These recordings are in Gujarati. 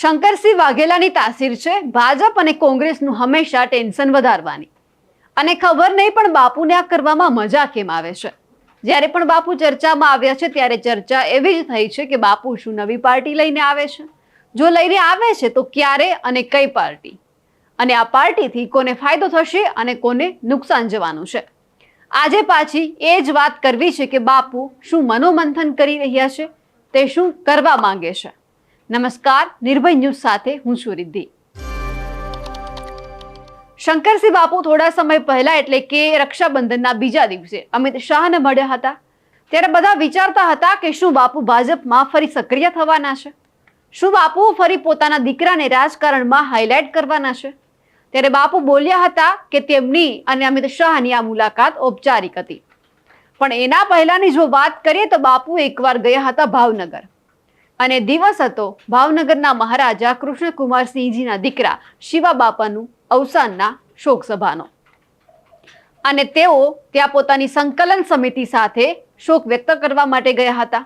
શંકરસિંહ વાઘેલાની તાસીર છે. ભાજપ અને કોંગ્રેસનું હંમેશા ટેન્શન વધારવાની. અને ખબર નહીં પણ બાપુને આ કરવામાં મજા કેમ આવે છે? જ્યારે પણ બાપુ ચર્ચામાં આવ્યા છે, ત્યારે ચર્ચા એવી જ થઈ છે કે બાપુ શું નવી પાર્ટી લઈને આવે છે? જો લઈને આવે છે, તો ક્યારે અને કઈ પાર્ટી? અને આ પાર્ટીથી કોને ફાયદો થશે અને કોને નુકસાન જવાનું છે? આજે પાછી એ જ વાત કરવી છે કે બાપુ શું મનોમંથન કરી રહ્યા છે, તે શું કરવા માંગે છે? નમસ્કાર, નિર્ભય ન્યૂઝ સાથે હું છું રિદ્ધિ. શંકરસિંહ બાપુ થોડા સમય પહેલા એટલે કે રક્ષાબંધનના બીજા દિવસે અમિત શાહને મળ્યા હતા. ત્યારે બધા વિચારતા હતા કે શું બાપુ ભાજપમાં ફરી સક્રિય થવાના છે? શું બાપુ ફરી પોતાના દીકરાને રાજકારણમાં હાઇલાઇટ કરવાના છે? ત્યારે બાપુ બોલ્યા હતા કે તેમની અને અમિત શાહની આ મુલાકાત ઔપચારિક હતી. પણ એના પહેલાની જો વાત કરીએ તો બાપુ એકવાર ગયા હતા ભાવનગર. અને દિવસ હતો ભાવનગરના મહારાજા કૃષ્ણકુમારસિંહજીના દીકરા શિવા બાપાનું અવસાનના શોક સભાનો અને તેઓ ત્યાં પોતાની સંકલન સમિતિ સાથે શોક વ્યક્ત કરવા માટે ગયા હતા.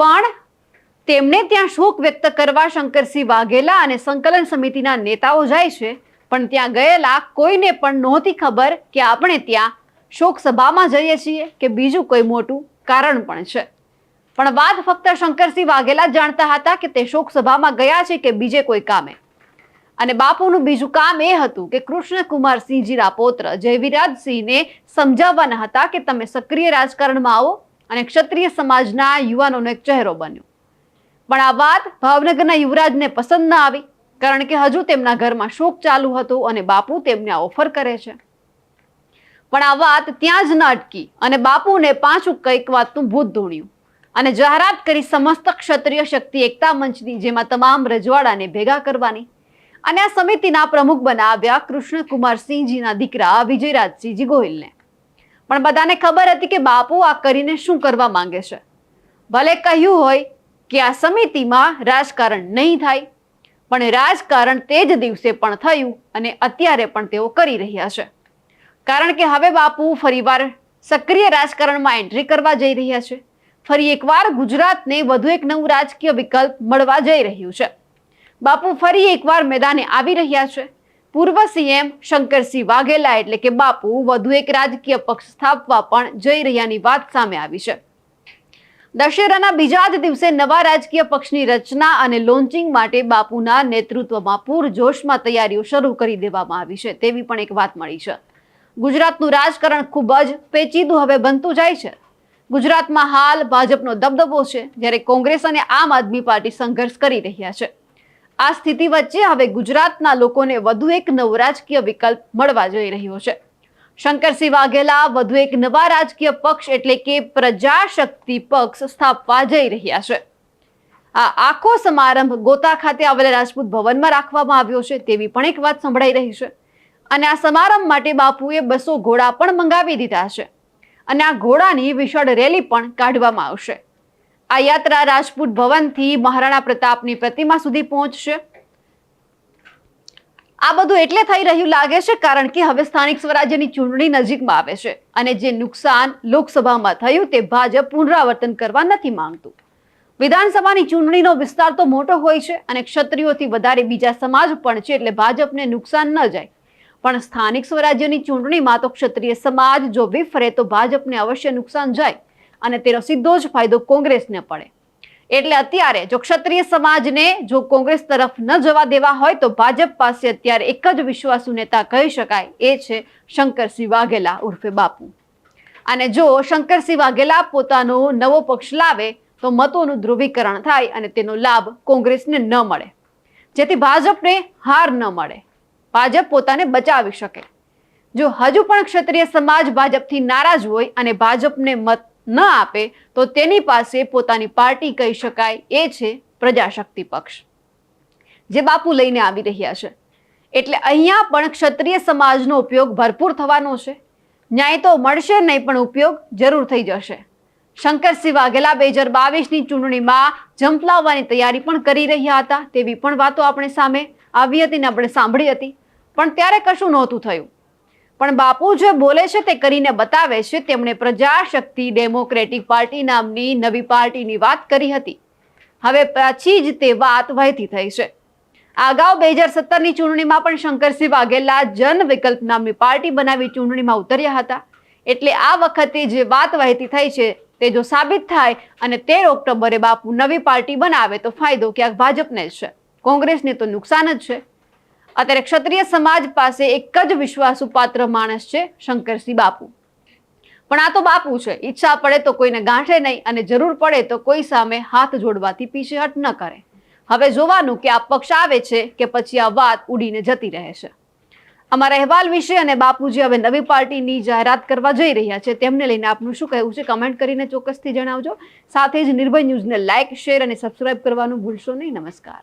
પણ તેમણે ત્યાં શોક વ્યક્ત કરવા શંકરસિંહ વાઘેલા અને સંકલન સમિતિના નેતાઓ જાય છે, પણ ત્યાં ગયેલા કોઈને પણ નહોતી ખબર કે આપણે ત્યાં શોક સભામાં જઈએ છીએ કે બીજું કોઈ મોટું કારણ પણ છે. પણ વાત ફક્ત શંકરસિંહ વાઘેલા જાણતા હતા કે તે શોક સભામાં ગયા છે કે બીજે કોઈ કામે. અને બાપુનું બીજું કામ એ હતું કે કૃષ્ણકુમારસિંહજીના પૌત્ર જયવિરાજસિંહને સમજાવવાના હતા કે તમે સક્રિય રાજકારણમાં આવો અને ક્ષત્રિય સમાજના યુવાનોનો એક ચહેરો બન્યો. પણ આ વાત ભાવનગરના યુવરાજને પસંદ ન આવી, કારણ કે હજુ તેમના ઘરમાં શોક ચાલુ હતો અને બાપુ તેમને ઓફર કરે છે. પણ આ વાત ત્યાં જ ન અટકી અને બાપુને પાછું કંઈક વાતનું ભૂત ધૂણ્યું. અને જાહેરાત કરી સમસ્ત ક્ષત્રિય શક્તિ, એકતા મંચની, જેમાં તમામ રજવાડાને ભેગા કરવાની. અને આ સમિતિના પ્રમુખ બનાવ્યા કૃષ્ણકુમારસિંહજીના દીકરા વિજયરાજસિંહજી ગોહિલને. પણ બધાને ખબર હતી કે બાપુ આ કરીને શું કરવા માંગે છે. ભલે કહ્યું હોય કે આ સમિતિમાં રાજકારણ નહીં થાય, પણ રાજકારણ તે જ દિવસે પણ થયું અને અત્યારે પણ તેઓ કરી રહ્યા છે. કારણ કે હવે બાપુ ફરીવાર સક્રિય રાજકારણમાં એન્ટ્રી કરવા જઈ રહ્યા છે. ફરી એકવાર ગુજરાતને વધુ એક નવું રાજકીય વિકલ્પ મળવા જઈ રહ્યું છે. બાપુ ફરી એકવાર મેદાને આવી રહ્યા છે. પૂર્વ સીએમ શંકરસિંહ વાઘેલા એટલે કે બાપુ વધુ એક રાજકીય પક્ષ સ્થાપવા પણ જઈ રહ્યાની વાત સામે આવી છે. દશેરાના બીજા જ દિવસે નવા રાજકીય પક્ષની રચના અને લોન્ચિંગ માટે બાપુના નેતૃત્વમાં પૂરજોશમાં તૈયારીઓ શરૂ કરી દેવામાં આવી છે. તેવી પણ એક વાત મળી છે. ગુજરાતનું રાજકારણ ખૂબ જ પેચીદું હવે બનતું જાય છે. ગુજરાતમાં હાલ ભાજપનો દબદબો છે, જ્યારે કોંગ્રેસ અને આમ આદમી પાર્ટી સંઘર્ષ કરી રહ્યા છે. આ સ્થિતિ વચ્ચે હવે ગુજરાતના લોકોને વધુ એક નવો રાજકીય વિકલ્પ મળવા જઈ રહ્યો છે. શંકરસિંહ વાઘેલા વધુ એક નવા રાજકીય પક્ષ એટલે કે પ્રજાશક્તિ પક્ષ સ્થાપવા જઈ રહ્યા છે. આ આખો સમારંભ ગોતા ખાતે આવેલા રાજપૂત ભવનમાં રાખવામાં આવ્યો છે તેવી પણ એક વાત સંભળાઈ રહી છે. અને આ સમારંભ માટે બાપુએ બસો ઘોડા પણ મંગાવી દીધા છે. અને આ ઘોડાની વિશાળ રેલી પણ કાઢવામાં આવશે. આ યાત્રા રાજપૂત ભવનથી મહારાણા પ્રતાપની પ્રતિમા સુધી પહોંચશે. આ બધું એટલે થઈ રહ્યું લાગે છે કારણ કે હવે સ્થાનિક સ્વરાજ્યની ચૂંટણી નજીકમાં આવે છે અને જે નુકસાન લોકસભામાં થયું તે ભાજપ પુનરાવર્તન કરવા નથી માંગતું. વિધાનસભાની ચૂંટણીનો વિસ્તાર તો મોટો હોય છે અને ક્ષત્રિયોથી વધારે બીજા સમાજ પણ છે એટલે ભાજપને નુકસાન ન જાય. પણ સ્થાનિક સ્વરાજ્યની ચૂંટણીમાં તો ક્ષત્રિય સમાજ જો વિફરે તો ભાજપને અવશ્ય નુકસાન જાય અને તેનો સીધો જ ફાયદો કોંગ્રેસને પડે. એટલે અત્યારે જો ક્ષત્રિય સમાજને જો કોંગ્રેસ તરફ ન જવા દેવા હોય તો ભાજપ પાસે અત્યારે એક જ વિશ્વાસુ નેતા કહી શકાય, એ છે શંકરસિંહ વાઘેલા ઉર્ફે બાપુ. અને જો શંકરસિંહ વાઘેલા પોતાનો નવો પક્ષ લાવે તો મતોનું ધ્રુવીકરણ થાય અને તેનો લાભ કોંગ્રેસને ન મળે. જેથી ભાજપને હાર ન મળે. ભાજપ પોતાને બચાવી શકે. જો હજુ પણ ક્ષત્રિય સમાજ ભાજપથી નારાજ હોય અને ભાજપને મત ન આપે, તો તેની પાસે પોતાની પાર્ટી કહી શકાય. એ છે પ્રજાશક્તિ પક્ષ. જે બાપુ લઈને આવી રહ્યા છે. એટલે અહીંયા પણ ક્ષત્રિય સમાજનો ઉપયોગ ભરપૂર થવાનો છે. ન્યાય તો મળશે નહીં, પણ ઉપયોગ જરૂર થઈ જશે. શંકરસિંહ વાઘેલા બે હજાર બાવીસની ચૂંટણીમાં ઝંપલાવવાની તૈયારી પણ કરી રહ્યા હતા, તેવી પણ વાતો આપણે સામે આવી હતી ને આપણે સાંભળી હતી. પણ ત્યારે કશું નહોતું થયું. પણ બાપુ જે બોલે છે તે કરીને બતાવે છે તેમણે પ્રજાશક્તિ ડેમોક્રેટિક પાર્ટી નામની નવી પાર્ટીની વાત કરી હતી. હવે પાછી જ તે વાત વહેતી થઈ છે. અગાઉ બે હજાર સત્તરની ચૂંટણીમાં પણ શંકરસિંહ વાઘેલા જન વિકલ્પ નામની પાર્ટી બનાવી ચૂંટણીમાં ઉતર્યા હતા. એટલે આ વખતે જે વાત વહેતી થઈ છે તે જો સાબિત થાય અને તેર ઓક્ટોબરે બાપુ નવી પાર્ટી બનાવે તો ફાયદો ક્યાંક ભાજપને છે. કોંગ્રેસને તો નુકસાન જ છે. અત્યારે ક્ષત્રિય સમાજ પાસે એક જ વિશ્વાસુ પાત્ર માણસ છે શંકરસિંહ બાપુ. પણ આ તો બાપુ છે. ઈચ્છા પડે તો કોઈને ગાંઠે નહીં અને જરૂર પડે તો કોઈ સામે હાથ જોડવાથી પીછેહટ ન કરે. હવે જોવાનું કે આ પક્ષ આવે છે કે પછી આ વાત ઉડીને જતી રહે છે. અમારા અહેવાલ વિશે અને બાપુજી હવે નવી પાર્ટીની જાહેરાત કરવા જઈ રહ્યા છે. તેમને લઈને આપનું શું કહેવું છે કમેન્ટ કરીને ચોક્કસથી જણાવજો. સાથે જ નિર્ભય ન્યૂઝને લાઇક, શેર અને સબસ્ક્રાઇબ કરવાનું ભૂલશો નહીં. નમસ્કાર.